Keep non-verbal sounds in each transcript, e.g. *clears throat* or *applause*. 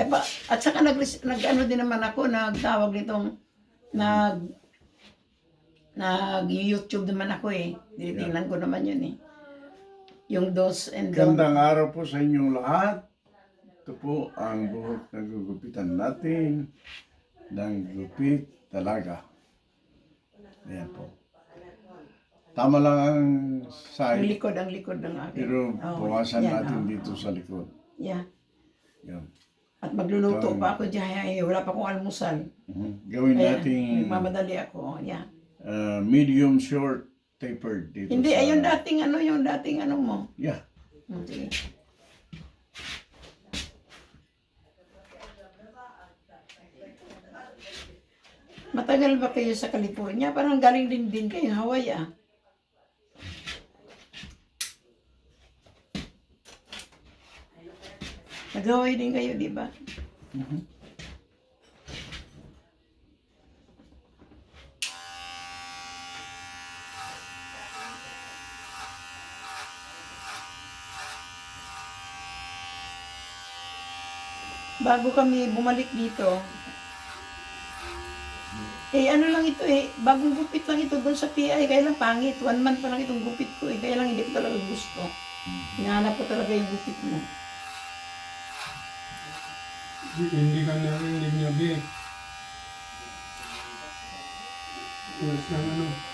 Eh, pa, at saka nag, nag ano din naman ako, nagtawag nitong, nag, nag YouTube naman ako eh. Tinitingnan ko naman yun eh. Yung dos and don't. Gandang araw po sa inyong lahat. Ito po ang buhok na gugupitan natin ng gupit talaga. Ayan po. Tama lang ang Ang side, likod, ang likod ng akin. pero Oh, bawasan natin oh. dito sa likod. Yeah. Yan. At magluluto pa ako dyan. Ay, wala pa akong almusal. Mhm. Gawin Kaya, natin nagmamadali ako. Yeah. uh, medium short tapered dito Hindi, sa... ayun dating ano, yung dating ano mo. Yeah. Sige. Matagal ba kayo sa California? Parang galing din din kayo Hawaii ah. Nag-Hawaii din kayo, di ba? Bago kami bumalik dito, eh ano lang ito eh, bagong gupit lang ito doon sa PI, kaya lang pangit. One month pa lang itong gupit ko eh, kaya lang hindi ko talaga gusto. Hinahanap ko talaga yung gupit mo. Hindi ka narinig niya, Bi. Yes, ng ano.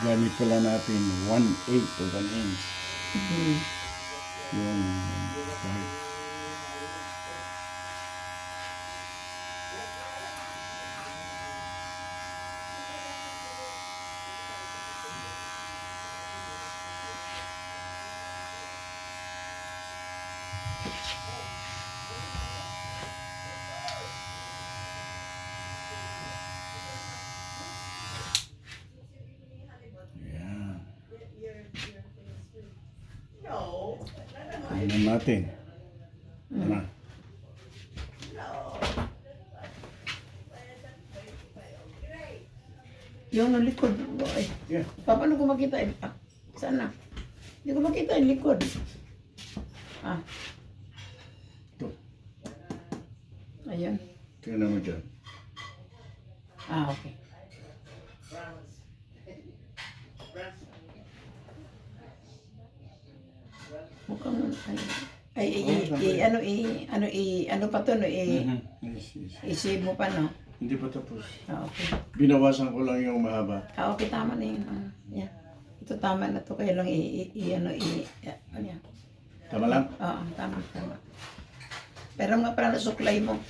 Gamit pala natin 1/8 o 1 inch. Yung kahit Yan. Tingnan natin. Ano? Yung ng likod. Ay, Yeah. paano ko makita? Ah, saan na? Hindi ko makita yung likod. Ah, Ito. ayun. Tingnan mo dyan. Ah, okay. Mukhang ano. Ay, ay, ay, ay, ano, i, ano, i, ano pa to, no, i, Mhm. Yes, yes. i-save mo pa, no? Hindi pa tapos. Ah, okay. Binawasan ko lang yung mahaba. Ah, okay, tama na yun. Ah, yeah. Ito tama na to, kaya lang i, i, i ano, i, ah, ano yan. Tama lang? Oo, tama, tama. Pero nga pala nasuklay mo.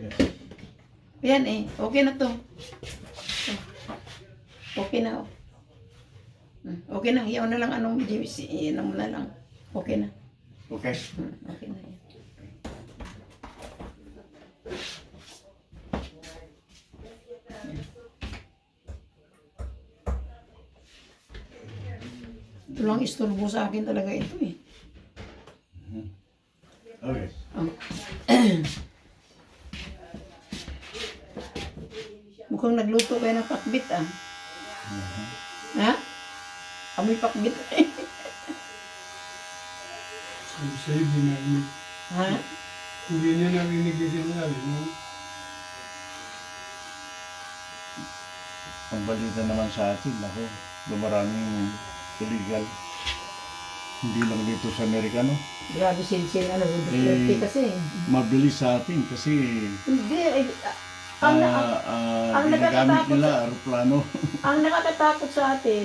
Yes. Yan eh, okay na to. Okay na, oh. Hmm, Okay na, iyaw na lang anong iyan mo na lang. Okay na. Okay? Hmm, Okay na yan. Ito lang istorbo sa akin talaga ito eh. Okay. Oh. *clears throat* Mukhang nagluto kayo ng pakbit ah. Ha? Amoy pakbit. *laughs* Sabi sa'yo, di narinig. ha? Hindi niya narinig yung sinabi mo. Ang balita naman sa atin, ako, dumaraming illegal. Hindi lang dito sa Amerika, no? Grabe sin-sin ano, yung Eh. Duterte kasi. Mabilis sa atin kasi Hindi, eh, ang, ah, ang, ah, ang ginagamit nakakatakot nila sa- aeroplano. *laughs* ang nakakatakot sa atin,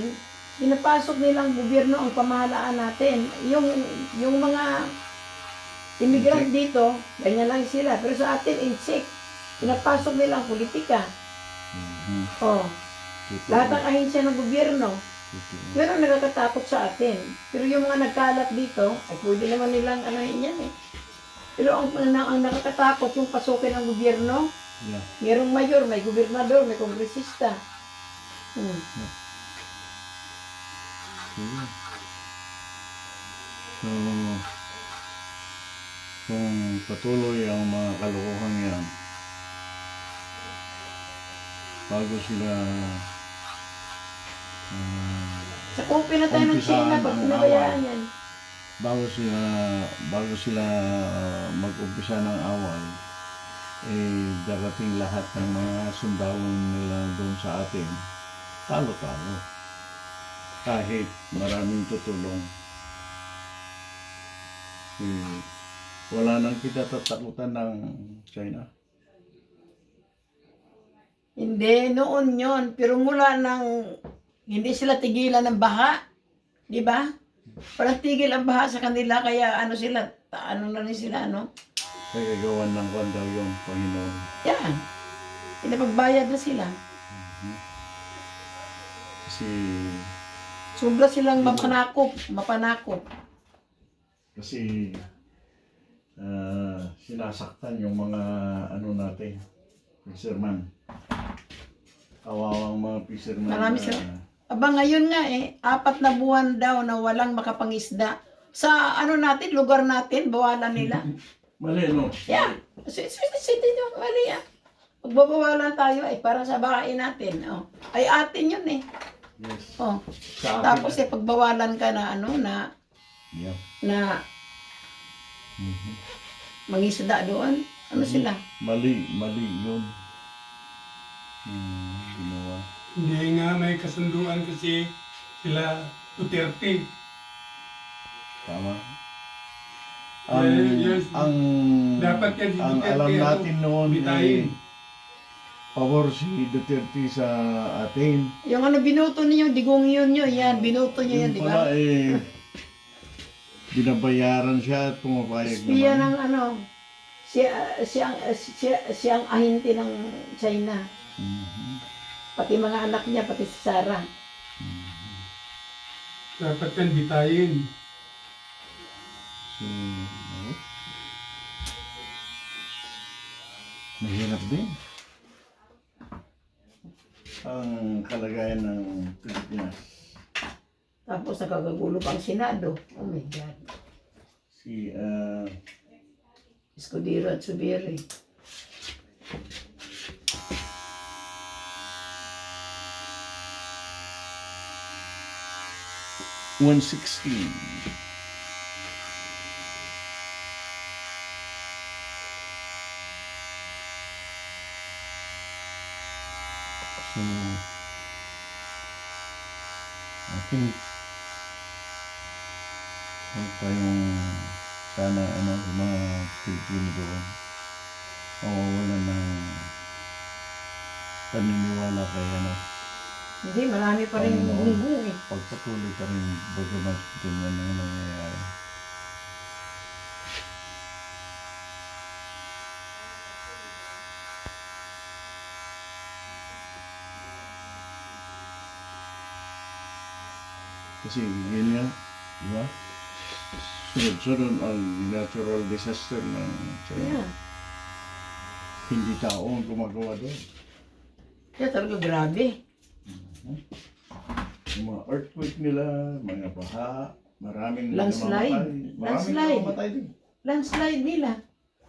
pinapasok nilang gobyerno ang pamahalaan natin. Yung, yung mga immigrant dito, ganyan lang sila. Pero sa atin, insect. Pinapasok nila ang politika. Mhm. Oh, lahat ng ahensya ng gobyerno. Yun ang nakakatakot sa atin. Pero yung mga nagkalat dito, ay pwede naman nilang ano yan eh. Pero ang, ang, ang nakakatakot yung pasukin ng gobyerno, Yeah. mayroong mayor, may gobernador, may kongresista. Hmm. Sige. So, kung patuloy ang mga kalokohan yan, bago sila ah, Sa kupi na tayo ng China, pag pinabayaan yan. bago sila bago sila ah, mag-umpisa ng away eh darating lahat ng mga sundalon nila doon sa atin talo-talo kahit maraming tutulong eh, wala nang kita tatakutan ng China Hindi, noon yon Pero mula nang hindi sila tigilan ng baha, di ba? Parang tigil ang baha sa kanila, kaya ano sila, ano na rin sila, ano? kaya gawan ng kwan daw yung Panginoon Yan. Pinapagbayad na sila. kasi Sobra silang mapanakop, mapanakop. Kasi ah, sinasaktan yung mga ano natin, fisherman. Kawawang mga fisherman. Marami sila. Aba ngayon nga eh, apat na buwan daw na walang makapangisda. Sa ano natin, lugar natin, bawalan nila. *laughs* Mali, no? Yeah. Si, si, mali yan. Magbabawalan tayo ay para sa bahay natin. Oh. Ay atin yun eh. Yes. Oh. Sa akin, Tapos eh, pagbawalan ka na ano, na, Yeah. na Mhm. mangisda doon, ano sila? Mali, mali yun. Hmm, ginawa. Hindi nga may kasunduan kasi sila Duterte. Tama. Ang, yes. ang, Dapat yan ang alam ano, natin noon bitayin. eh, pabor si Duterte sa atin. Yung ano, binuto niyo, digong yun yun, yan, binuto niyo yan, di pala ba? eh, binabayaran siya at pumapayag naman. ng ano, siya, siya, siya, siya ang ahinti ng China. Mhm. Pati mga anak niya, pati si Sarah. Dapat yan bitayin. So, no? Mahirap din. Ang kalagayan ng Pilipinas. Tapos nakagagulo pang Senado. Oh my God. Si, ah, Escudero at Subiri. one sixteen. So, akin, huwag tayong sana ano, yung mga Pilipino doon, mawawalan ng paniniwala kay ano, Hindi, marami pa rin Panginoon. gunggong eh. pagpatuloy pa rin bagamat ganyan ang nangyayari. Kasi yun yan, di ba? Sunod-sunod ang natural disaster ng China. Yeah. Hindi tao ang gumagawa doon. Kaya talaga grabe. Yung mga earthquake nila, mga baha, maraming Landslide. namamatay. Maraming Landslide. namamatay din. Landslide nila.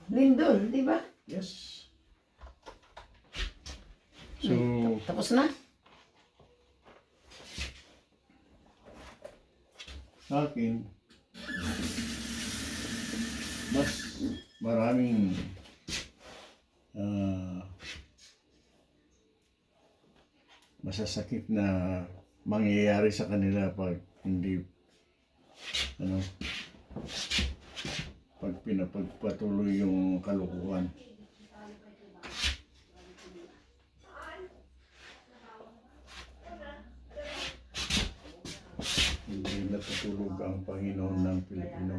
Lindol, di ba? Yes. So, Tapos na? Sa akin, mas maraming ah, masasakit na mangyayari sa kanila pag hindi ano pag pinapagpatuloy yung kalukuhan. Hindi natutulog ang Panginoon ng Pilipino.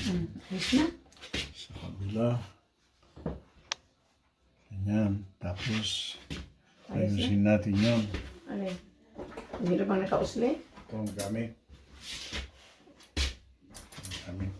Hmm. Ayos na? Sa kabila. Ganyan. Tapos, Ayos na? ayusin natin yun. Ano yun? Hindi na bang nakausli? Ito ang gamit. Ang gamit.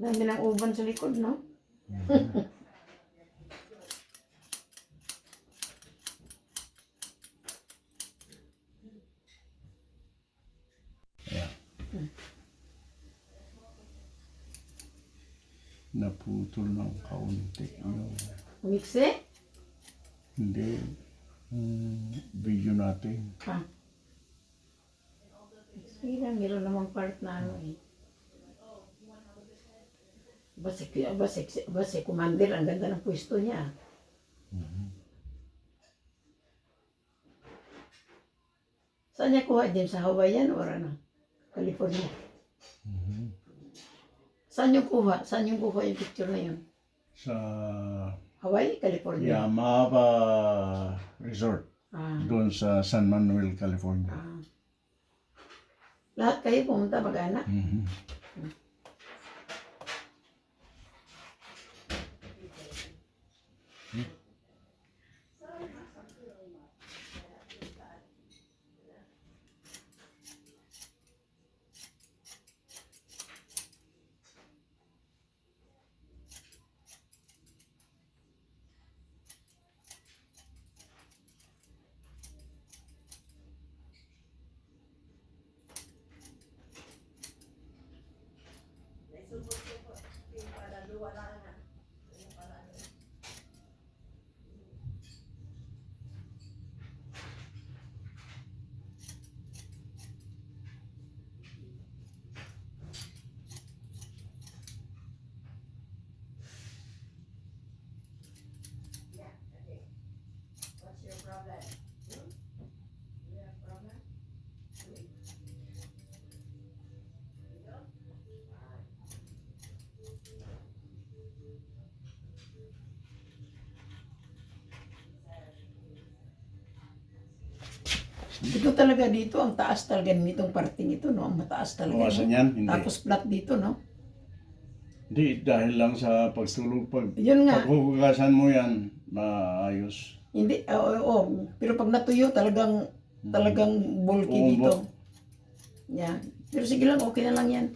Dami ng uban sa likod, no? Ayan. Naputol ng kaunti yung Mixi? hindi yung video natin. Ha? Sige lang, meron namang part na ano eh. Basta, basta, basta, commander, ang ganda ng pwesto niya. Saan niya kuha din? Sa Hawaiian or ano? California? Saan yung kuha? Saan yung kuha yung picture na yun? Sa Hawaii, California? Yamava Resort Ah, doon sa San Manuel, California. ah. Lahat kayo pumunta mag-anak? Mhm. Ito talaga dito, ang taas talaga nitong parting ito, no? Ang mataas talaga. Bawasan no? yan? Hindi. Tapos flat dito, no? Hindi, dahil lang sa pagtulog. Pag Yun nga. paghuhugasan mo yan, maayos. Hindi, oo, oo. Pero pag natuyo, talagang, talagang bulky Oo, dito. Yan. Pero sige lang, okay na lang yan.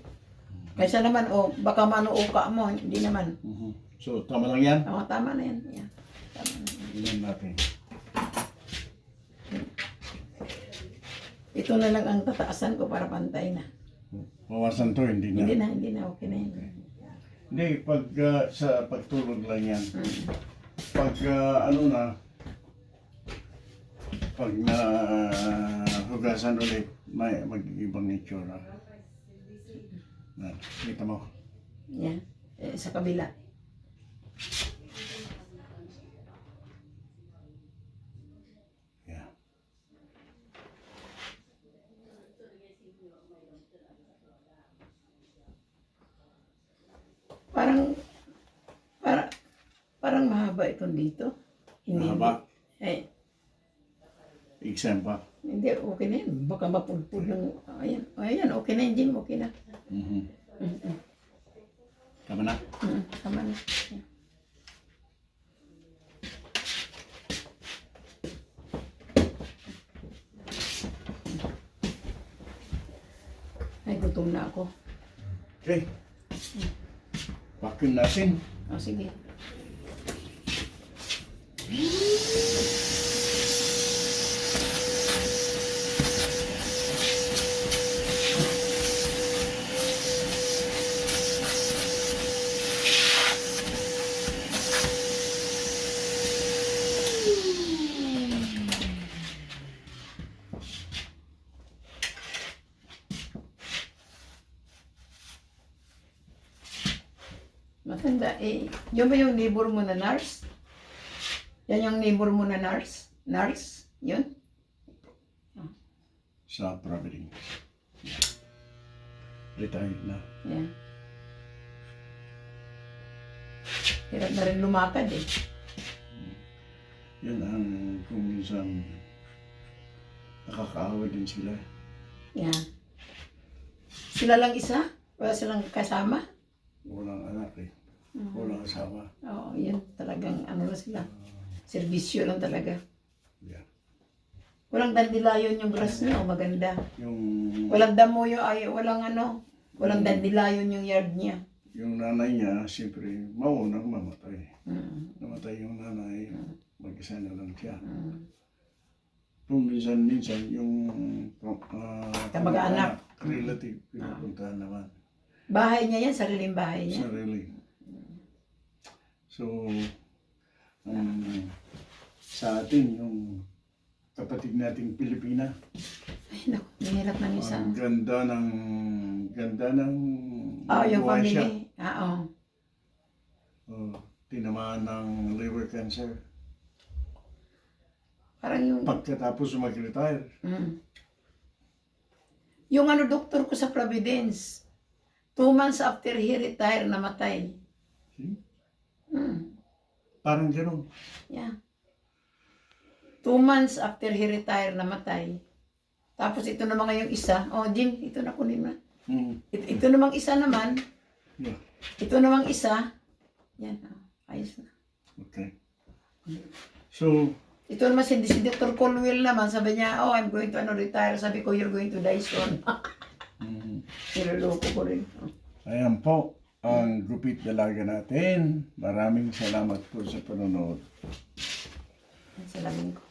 Kaysa naman, oh, baka manuuka mo, hindi naman. Mhm. So, tama lang yan. Oo, tama na yan. yan. Tama na. Tingnan natin. Ito na lang ang tataasan ko para pantay na. Bawasan to, hindi na. Hindi na, hindi na, okay na yan. Hindi, pag ah, sa pagtulog lang yan. Mm. Pag ah, ano na, pag na hugasan ulit, may mag-ibang itsura. Na, kita mo. Yan. Eh, sa kabila. Yeah. Parang, para, mahaba itong dito. Hindi. Mahaba. Eh, Exam pa. hindi, okay na yun. Baka mapudpud ng, ayan, ayan, okay na yun, Jim, okay na. Mhm. Mm-mm. Tama na. Mm, tama na. Ay, gutom na ako. Okay. Vacuum natin. O, sige. Matanda eh. Yun ba yung neighbor mo na nurse? Yan yung neighbor mo na nurse? Nurse? Yun? Sa Providence. Retired na. Yan. Hirap na rin lumakad eh. Yan ang kung minsan nakakaawa din sila. Yan. Sila lang isa? Wala silang kasama? Walang anak eh. Walang asawa. Oo, yun talagang ano lang sila. Servisyo lang talaga. Yeah. Walang dandilayon yung grass niya, oh, maganda. Yung, Walang damo yung ay, walang ano, walang dandilayon yung yard niya. yung nanay niya, siyempre, maunang mamatay. Mm. Namatay yung nanay, mag-isa na lang siya. Mm. Kung minsan-minsan, yung uh, Kamag-anak. relative, pinupuntahan naman. Bahay niya yan, sariling bahay niya. Sarili. So, um, sa atin, yung kapatid nating Pilipina, Ay, naku, mahirap ng isang. ang ganda ng, ganda ng Oo, yung buhay siya. family. Ah, Oo. Oh, tinamaan ng liver cancer. Parang yung, Pagkatapos mag-retire. mm. yung ano, doktor ko sa Providence, two months after he retired, namatay. See? Mm. Parang gano'n. Yeah. Two months after he retired, namatay. Tapos ito naman ngayong isa. Oh, Jim, ito na kunin mo. Mm. Ito, ito namang isa naman. Yeah. Ito namang isa. Yan. Oh, ayos na. Okay. So, Ito naman si, si Dr. Colwell naman, sabi niya, oh, I'm going to ano, retire. Sabi ko, you're going to die soon. *laughs* mm, Niloloko ko rin. ayan po ang gupit dalaga natin. Maraming salamat po sa panonood. Salamin ko.